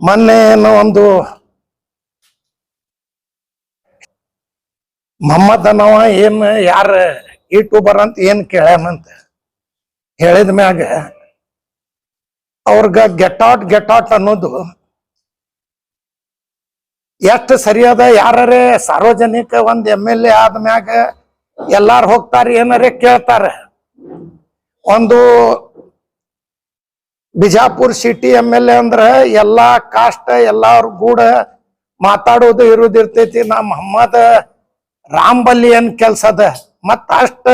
ಮೊನ್ನೆ ಏನೋ ಒಂದು ಮೊಹಮ್ಮದ್ ಅನ್ನವ ಏನ್ ಯಾರ ಯೂಟ್ಯೂಬರ್ ಅಂತ ಏನ್ ಕೇಳ್ಯಾನಂತ ಹೇಳಿದ ಮ್ಯಾಗ ಅವ್ರಗ ಗೆಟ್ ಔಟ್ ಗೆಟ್ ಔಟ್ ಅನ್ನೋದು ಎಷ್ಟು ಸರಿಯಾದ ಯಾರೇ ಸಾರ್ವಜನಿಕ ಒಂದ್ ಎಂ ಎಲ್ ಎ ಆದ್ಮ್ಯಾಗ ಎಲ್ಲಾರು ಹೋಗ್ತಾರ, ಏನಾರೇ ಕೇಳ್ತಾರ. ಒಂದು Bijapur city M L A ಅಂದ್ರ ಎಲ್ಲಾ ಕಾಸ್ಟ್, ಎಲ್ಲಾರು ಕೂಡ ಮಾತಾಡೋದು ಇರುದಿರ್ತೈತಿ ನಾ ಮೊಹಮ್ಮದ್ ರಾಂಬಲ್ಲಿ ಏನ್ ಕೆಲ್ಸ ಅದ. ಮತ್ತ ಅಷ್ಟ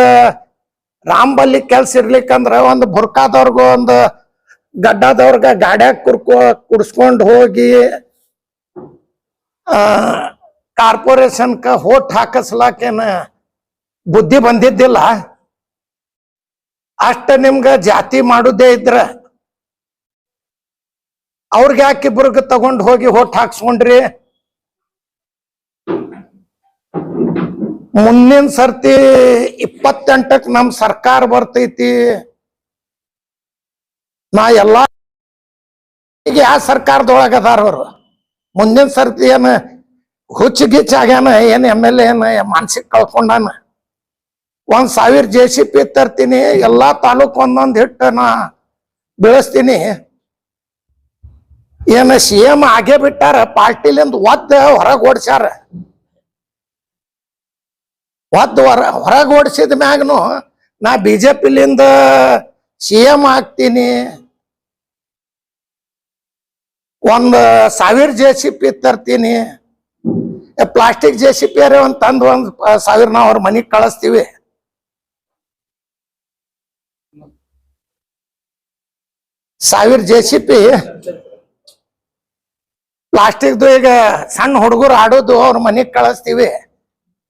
ರಾಮ್ಬಲ್ಲಿ ಕೆಲ್ಸ ಇರ್ಲಿಕ್ಕಂದ್ರ ಒಂದು ಬುರ್ಕಾದವ್ರಿಗೂ ಒಂದು ಗಡ್ಡದವ್ರಗ ಗಾಡ್ಯಾಗ ಕುರ್ಕೊ, ಕುಡ್ಸ್ಕೊಂಡ್ ಹೋಗಿ, ಆ, ಕಾರ್ಪೊರೇಷನ್ಕ ಹೋಟ್ ಹಾಕಸ್ಲಾಕೇನ ಬುದ್ಧಿ ಬಂದಿದ್ದಿಲ್ಲ. ಅಷ್ಟ ನಿಮ್ಗ ಜಾತಿ ಮಾಡುದೇ ಇದ್ರ. ಅವ್ರಿಗೆ ಯಾಕಿಬ್ರಿಗೆ ತಗೊಂಡು ಹೋಗಿ ಹೊಟ್ಟು ಹಾಕ್ಸ್ಕೊಂಡ್ರಿ? ಮುಂದಿನ ಸರ್ತಿ ಇಪ್ಪತ್ತೆಂಟಕ್ ನಮ್ ಸರ್ಕಾರ ಬರ್ತೈತಿ. ನಾ ಎಲ್ಲಾ ಈಗ ಯಾವ ಸರ್ಕಾರದೊಳಗ ಅದಾರ ಅವರು? ಮುಂದಿನ ಸರ್ತಿ ಏನ ಹುಚ್ಚ ಗಿಚ್ಚ ಆಗ್ಯಾನ? ಏನ್ ಎಂ ಎಲ್ ಏನ ಮಾನಸಿಕ ಕಳ್ಕೊಂಡಾನ? ಒಂದ್ ಸಾವಿರ ಜೆ ಸಿ ಪಿ ತರ್ತೀನಿ, ಎಲ್ಲಾ ತಾಲೂಕ್ ಒಂದೊಂದ್ ಹಿಟ್ಟು ನಾ ಬೆಳೆಸ್ತೀನಿ. ಏನ ಸಿ ಎಂ ಆಗೇ ಬಿಟ್ಟಾರ, ಪಾರ್ಟಿಲಿಂದ ಒದ್ದ ಹೊರಗೆ ಓಡ್ಸ್ಯಾರ. ಒದ್ದು ಹೊರ, ಹೊರಗೆ ಓಡಿಸಿದ ಮ್ಯಾಗನು, ನಾ ಬಿ ಜೆ ಪಿಲಿಂದ ಸಿ ಎಂ ಆಗ್ತೀನಿ. ಒಂದ್ ಸಾವಿರ ಜೆ ಸಿ ಪಿ ತರ್ತೀನಿ. ಪ್ಲಾಸ್ಟಿಕ್ ಜೆ ಸಿ ಪಿ ಅರೇ ಒಂದ್ ತಂದು ಒಂದ್ ಸಾವಿರ ನಾವು ಅವ್ರ ಮನೆಗೆ ಕಳಿಸ್ತೀವಿ. ಸಾವಿರ ಜೆ ಸಿ ಪಿ ಪ್ಲಾಸ್ಟಿಕ್ದು ಈಗ ಸಣ್ಣ ಹುಡುಗರು ಆಡೋದು ಅವ್ರ ಮನೆಗೆ ಕಳಿಸ್ತೀವಿ.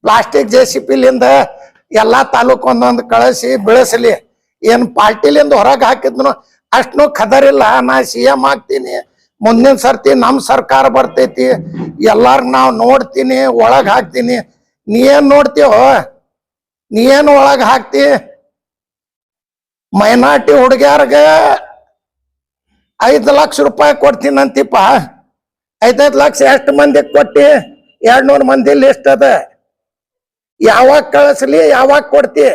ಪ್ಲಾಸ್ಟಿಕ್ ಜೆ ಸಿ ಪಿಲಿಂದ ಎಲ್ಲಾ ತಾಲೂಕು ಒಂದೊಂದು ಕಳಿಸಿ ಬೆಳೆಸಲಿ. ಏನ್ ಪಾರ್ಟಿಲಿಂದ ಹೊರಗೆ ಹಾಕಿದ್ನು ಅಷ್ಟು ಖದರಿಲ್ಲ ನಾ ಸಿ ಎಂ ಆಗ್ತೀನಿ. ಮುಂದಿನ ಸರ್ತಿ ನಮ್ಮ ಸರ್ಕಾರ ಬರ್ತೈತಿ. ಎಲ್ಲಾರ್ ನಾವು ನೋಡ್ತೀನಿ, ಒಳಗೆ ಹಾಕ್ತೀನಿ. ನೀ ಏನ್ ನೋಡ್ತೀವೋ ನೀ ಏನ್ ಒಳಗೆ ಹಾಕ್ತಿ? ಮೈನಾರ್ಟಿ ಹುಡುಗ್ಯಾರ್ಗ ಐದು ಲಕ್ಷ ರೂಪಾಯಿ ಕೊಡ್ತೀನಿ ಅಂತಿಪ್ಪ ಐದೈದು ಲಕ್ಷ ಎಷ್ಟು ಮಂದಿ ಕೊಟ್ಟಿ? ಎರಡ್ ನೂರು ಮಂದಿ ಲಿಸ್ಟ್ ಅದ. ಯಾವಾಗ ಕಳಿಸ್ಲಿ, ಯಾವಾಗ ಕೊಡ್ತಿ?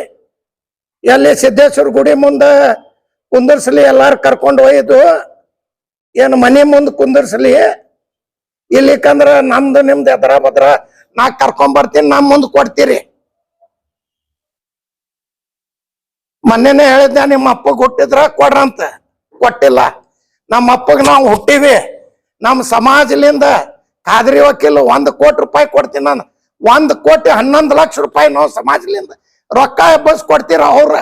ಎಲ್ಲಿ ಸಿದ್ದೇಶ್ವರ ಗುಡಿ ಮುಂದ ಕುಂದರ್ಸ್ಲಿ ಎಲ್ಲಾರು ಕರ್ಕೊಂಡು ಒಯ್ದು ಏನು ಮನೆ ಮುಂದೆ ಕುಂದರ್ಸ್ಲಿ? ಇಲ್ಲಿಕಂದ್ರ ನಮ್ದು ನಿಮ್ದು ಎದ್ರ ಬದ್ರ ನಾ ಕರ್ಕೊಂಡ್ ಬರ್ತೀನಿ, ನಮ್ ಮುಂದೆ ಕೊಡ್ತೀರಿ. ಮೊನ್ನೆನೆ ಹೇಳಿದ್ದೆ ನಿಮ್ಮ ಅಪ್ಪಗ್ ಹುಟ್ಟಿದ್ರ ಕೊಡ್ರಂತ. ಕೊಟ್ಟಿಲ್ಲ. ನಮ್ಮ ಅಪ್ಪಗ್ ನಾವು ಹುಟ್ಟಿವಿ. ನಮ್ಮ ಸಮಾಜದಿಂದ ಕಾದ್ರಿ ವಕೀಲ ಒಂದು ಕೋಟಿ ರೂಪಾಯಿ ಕೊಡ್ತೀನಿ ನಾನು. ಒಂದು ಕೋಟಿ ಹನ್ನೊಂದು ಲಕ್ಷ ರೂಪಾಯಿ ನಾವು ಸಮಾಜದಿಂದ ರೊಕ್ಕ ಎಬ್ಬಸ್ ಕೊಡ್ತೀರ ಅವ್ರ?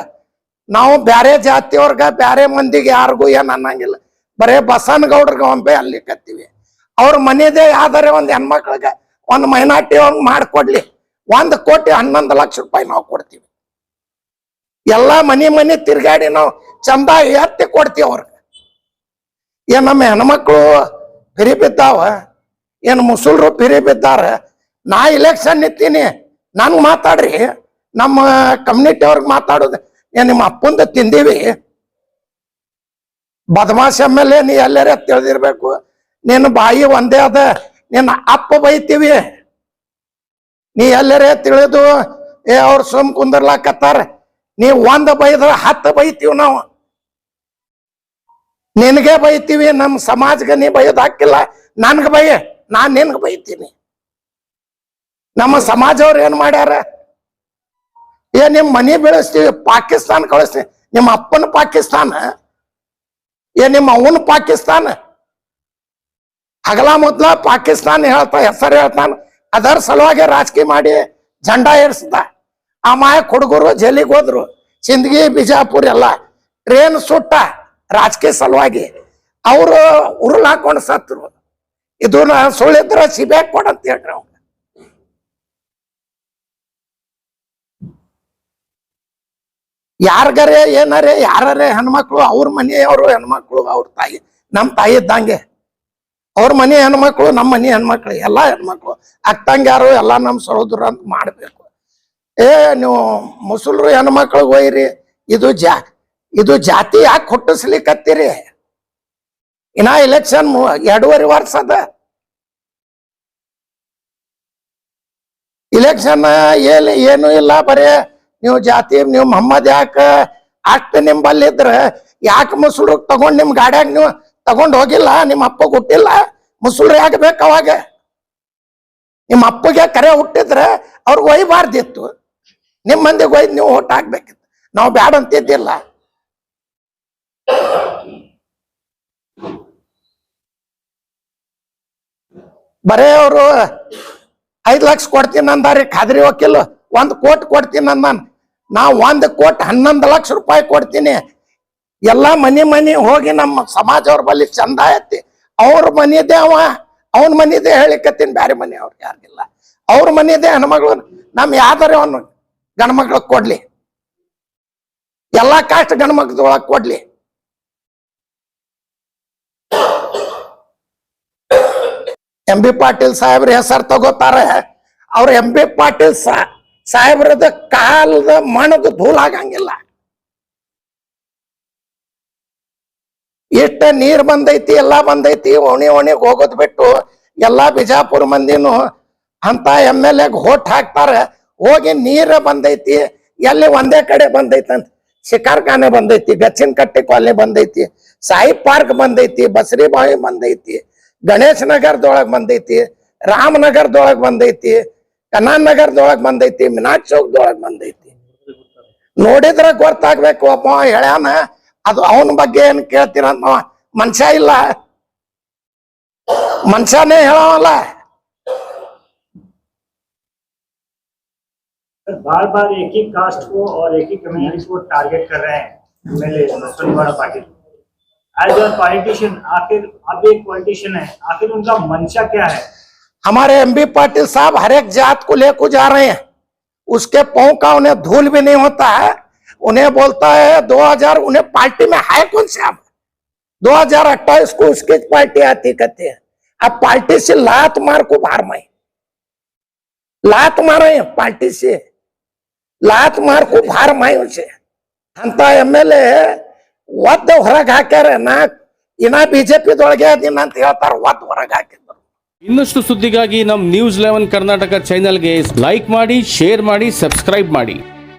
ನಾವು ಬ್ಯಾರೆ ಜಾತಿಯವ್ರಗ ಬ್ಯಾರೆ ಮಂದಿಗೆ ಯಾರಿಗೂ ಏನು ಅನ್ನಂಗಿಲ್ಲ. ಬರೇ ಬಸವನಗೌಡ್ರಿಗೆ ಒಮ್ಮೆ ಅಲ್ಲಿ ಕತ್ತೀವಿ. ಅವ್ರ ಮನೆದೇ ಯಾವ್ದಾರೆ ಒಂದು ಹೆಣ್ಮಕ್ಳಿಗೆ ಒಂದು ಮೈನಾರ್ಟಿ ಅವ್ರಿಗೆ ಮಾಡ್ಕೊಡ್ಲಿ. ಒಂದು ಕೋಟಿ ಹನ್ನೊಂದು ಲಕ್ಷ ರೂಪಾಯಿ ನಾವು ಕೊಡ್ತೀವಿ. ಎಲ್ಲಾ ಮನೆ ಮನೆ ತಿರ್ಗಾಡಿ ನಾವು ಚಂದ ಎತ್ತಿ ಕೊಡ್ತೀವಿ ಅವ್ರಿಗೆ. ಏನ್ ನಮ್ಮ ಹೆಣ್ಮಕ್ಳು ಫಿರಿ ಬಿದ್ದಾವ ಏನ್ ಮುಸುಲ್ರು ಪಿರಿ ಬಿದ್ದಾರ ನಾ ಇಲೆಕ್ಷನ್ ನಿಂತೀನಿ. ನನ್ಗೆ ಮಾತಾಡ್ರಿ. ನಮ್ಮ ಕಮ್ಯುನಿಟಿ ಅವ್ರಿಗೆ ಮಾತಾಡೋದು. ಏನ್ ನಿಮ್ಮ ಅಪ್ಪಂದ ತಿಂದೀವಿ? ಬದಮಾಶ್ ಎಂ ಎಲ್ ಎ ನೀ ಎಲ್ಲರ ತಿಳಿದಿರ್ಬೇಕು. ನಿನ್ನ ಬಾಯಿ ಒಂದೇ ಅದ. ನಿನ್ನ ಅಪ್ಪ ಬೈತೀವಿ. ನೀ ಎಲ್ಲರೇ ತಿಳಿದು, ಏ, ಅವ್ರು ಸುಮ್ ಕುಂದರ್ಲಾಕತ್ತಾರ. ನೀ ಒಂದ್ ಬೈದ್ರ ಹತ್ತು ಬೈತೀವಿ ನಾವು. ನಿನಗೆ ಬೈತೀವಿ ನಮ್ಮ ಸಮಾಜಕ್ಕೆ ನೀ ಬೈಯೋದು ಹಾಕಿಲ್ಲ ನನ್ಗ ಬೈ ನಾನು ನಿನ್ಗ ಬೈತೀನಿ. ನಮ್ಮ ಸಮಾಜವ್ರು ಏನ್ ಮಾಡ್ಯಾರ? ಏ, ನಿಮ್ ಮನಿ ಬೆಳೆಸ್ತೀವಿ, ಪಾಕಿಸ್ತಾನ ಕಳಿಸ್ತೀವಿ ನಿಮ್ಮ ಅಪ್ಪನ ಪಾಕಿಸ್ತಾನ? ಏ, ನಿಮ್ಮ ಅವನ ಪಾಕಿಸ್ತಾನ? ಹಗಲ ಮೊದ್ಲ ಪಾಕಿಸ್ತಾನ ಹೇಳ್ತಾ, ಹೆಸರು ಹೇಳ್ತಾನ ಅದರ ಸಲುವಾಗಿ ರಾಜಕೀಯ ಮಾಡಿ ಜಂಡಾ ಏರ್ಸ್ದ. ಆ ಮಾಯ ಹುಡುಗರು ಜೈಲಿಗೆ ಹೋದ್ರು. ಸಿಂದಗಿ, ಬಿಜಾಪುರ ಎಲ್ಲ. ಟ್ರೇನ್ ಸುಟ್ಟ. ರಾಜಕೀಯ ಸಲುವಾಗಿ ಅವರು ಉರುಳು ಹಾಕೊಂಡು ಸತ್ರು ಇದನ್ನ ಸುಳ್ಳಿದ್ರ ಸಿಬೆ ಕೊಡಂತ ಹೇಳ್ರಿ ಅವ್ರು. ಯಾರ್ಗರೆ, ಏನಾರೆ ಯಾರೇ ಹೆಣ್ಮಕ್ಳು, ಅವ್ರ ಮನೆಯವರು ಹೆಣ್ಮಕ್ಳು, ಅವ್ರ ತಾಯಿ ನಮ್ಮ ತಾಯಿ ಇದ್ದಂಗೆ. ಅವ್ರ ಮನೆ ಹೆಣ್ಮಕ್ಳು ನಮ್ಮ ಮನೆ ಹೆಣ್ಮಕ್ಳು, ಎಲ್ಲಾ ಹೆಣ್ಮಕ್ಳು. ಅಕ್ಕಂಗ್ಯಾರು ಎಲ್ಲಾ ನಮ್ಮ ಸಹೋದರ ಅಂತ ಮಾಡಬೇಕು. ಏ, ನೀವು ಮುಸುಲ್ರು ಹೆಣ್ಮಕ್ಳಿಗೆ ಹೋಯ್ರಿ ಇದು ಜಾ ಇದು ಜಾತಿ ಯಾಕೆ ಹುಟ್ಟಿಸ್ಲಿಕ್ಕತ್ತೀರಿ ಇನ್ನ ಎಲೆಕ್ಷನ್ ಎರಡೂವರೆ ವರ್ಷ ಅದ. ಇಲೆಕ್ಷನ್ ಏನ್, ಏನು ಇಲ್ಲ ಬರೇ. ನೀವು ಜಾತಿ, ನೀವು ಮೊಹಮ್ಮದ್ ಯಾಕ ನಿಮ್ಮಲ್ಲಿ ನಿಂಬಲ್ಲಿದ್ರ ಯಾಕೆ ಮುಸುಳ್ರು ತಗೊಂಡ್ ನಿಮ್ ಗಾಡ್ಯಾಗ ನೀವು ತಗೊಂಡ್ ಹೋಗಿಲ್ಲ? ನಿಮ್ಮ ಅಪ್ಪ ಹುಟ್ಟಿಲ್ಲ? ಮುಸುಳ್ರು ಯಾಕೆ ಬೇಕು ಅವಾಗ? ನಿಮ್ಮ ಅಪ್ಪಗೆ ಕರೆ ಹುಟ್ಟಿದ್ರೆ ಅವ್ರಿಗೆ ಒಯ್ಬಾರ್ದಿತ್ತು. ನಿಮ್ಮ ಮಂದಿಗೆ ಒಯ್ದು ನೀವು ಓಟ್ ನಾವು ಬ್ಯಾಡ ಅಂತಿದ್ದಿಲ್ಲ. ಬರೇ ಅವರು ಐದ್ ಲಕ್ಷ ಕೊಡ್ತೀನಿ ಅಂದಾರಿ ಖಾದ್ರಿ ವಕೀಲ್. ಒಂದ್ ಕೋಟಿ ಕೊಡ್ತೀನಿ ಅಂದಾನ ನಾ ಒಂದ್ ಕೋಟಿ ಹನ್ನೊಂದು ಲಕ್ಷ ರೂಪಾಯಿ ಕೊಡ್ತೀನಿ. ಎಲ್ಲಾ ಮನಿ ಮನಿ ಹೋಗಿ ನಮ್ಮ ಸಮಾಜವ್ರ ಬಳಿ ಚಂದ ಐತಿ. ಅವ್ರ ಮನಿದೆ ಅವ. ಅವನ ಮನಿದೆ ಹೇಳಿಕತ್ತೀನಿ, ಬ್ಯಾರೆ ಮನಿ ಅವ್ರಿಗೆ ಯಾರಿಗಿಲ್ಲ. ಅವ್ರ ಮನಿದೆ ಹೆಣ್ಮಗಳು, ನಮ್ ಯಾವ್ದಾರ ಅವನು ಗಂಡ್ಮಕ್ಳಿಗೆ ಕೊಡ್ಲಿ. ಎಲ್ಲಾ ಕಾಸ್ಟ್ ಗಂಡ್ಮಕ್ಳೊಳಗ್ ಕೊಡ್ಲಿ. ಎಂ ಬಿ ಪಾಟೀಲ್ ಸಾಹೇಬ್ರ ಹೆಸರು ತಗೋತಾರೆ. ಅವ್ರ ಎಂ ಬಿ ಪಾಟೀಲ್ ಸಾಹೇಬ್ರದ ಕಾಲದ ಮಣದ ಧೂಲಾಗಂಗಿಲ್ಲ ಇಷ್ಟ ನೀರು ಬಂದೈತಿ, ಎಲ್ಲ ಬಂದೈತಿ, ಓಣಿ ಓಣಿಗೆ ಹೋಗೋದು ಬಿಟ್ಟು ಎಲ್ಲಾ ಬಿಜಾಪುರ ಮಂದಿನು ಅಂತ ಎಂ ಎಲ್ ಎಗ್ ಹೋಟ್ ಹಾಕ್ತಾರೆ. ಹೋಗಿ ನೀರು ಬಂದೈತಿ, ಎಲ್ಲಿ ಒಂದೇ ಕಡೆ ಬಂದೈತಿ ಅಂತ. ಶಿಕಾರ್ಖಾನೆ ಬಂದೈತಿ ಗಚ್ಚಿನ ಕಟ್ಟಿ ಕಾಲನಿ ಬಂದೈತಿ, ಸಾಯಿ ಪಾರ್ಕ್ ಬಂದೈತಿ, ಬಸರಿ ಬಾವಿ ಬಂದೈತಿ. ಗಣೇಶ್ ನಗರದೊಳಗ್ ಬಂದೈತಿ ರಾಮನಗರದೊಳಗ್ ಬಂದೈತಿ ಕನಾನ್ ನಗರದೊಳಗ್ ಬಂದೈತಿ ಮಿನಾಜ್ ಚೌಕ್ದೊಳಗ್ ಬಂದೈತಿ ನೋಡಿದ್ರ ಗೊತ್ತಾಗ್ಬೇಕು ಒಬ್ಬ ಹೇಳ್ಯಾನ ಅದು ಅವನ ಬಗ್ಗೆ ಏನ್ ಕೇಳ್ತೀರಂತ ಅವ ಮನುಷ್ಯ ಇಲ್ಲ ಮನುಷ್ಯನೇ ಹೇಳವಲ್ಲ बार बार एक ही कास्ट को और एक ही कम्युनिटी को टारगेट कर रहे हैं MLA Baswant Patil as a politician आखिर आप एक पॉलिटिशियन है, आखिर उनका मंशा क्या है? हमारे एम बी पाटिल साहब हर एक जात को लेकर जा रहे हैं। उसके पाँव का उन्हें धूल भी नहीं होता है। उन्हें बोलता है 2000 उन्हें पार्टी में है कौन से हज़ार अट्ठाईस को उसकी पार्टी आती कहते हैं। अब पार्टी से लात मार को बाहर मई लात मारे हैं पार्टी से। लात मार को बाहर मई उसे हंता तो एमएलए है। ಒದ್ದ ಹೊರಗೆ ಹಾಕ್ಯಾರ ನಾ, ಇನ್ನ ಬಿಜೆಪಿದೊಳಗೆ ಅದಿನ ಅಂತ ಹೇಳ್ತಾರ, ಒದ್ದ ಹೊರಗೆ ಹಾಕಿದ್ರು. ಇನ್ನಷ್ಟು ಸುದ್ದಿಗಾಗಿ ನಮ್ಮ ನ್ಯೂಸ್ ಲೆವೆನ್ ಕರ್ನಾಟಕ ಚಾನೆಲ್ಗೆ ಲೈಕ್ ಮಾಡಿ ಶೇರ್ ಮಾಡಿ ಸಬ್ಸ್ಕ್ರೈಬ್ ಮಾಡಿ.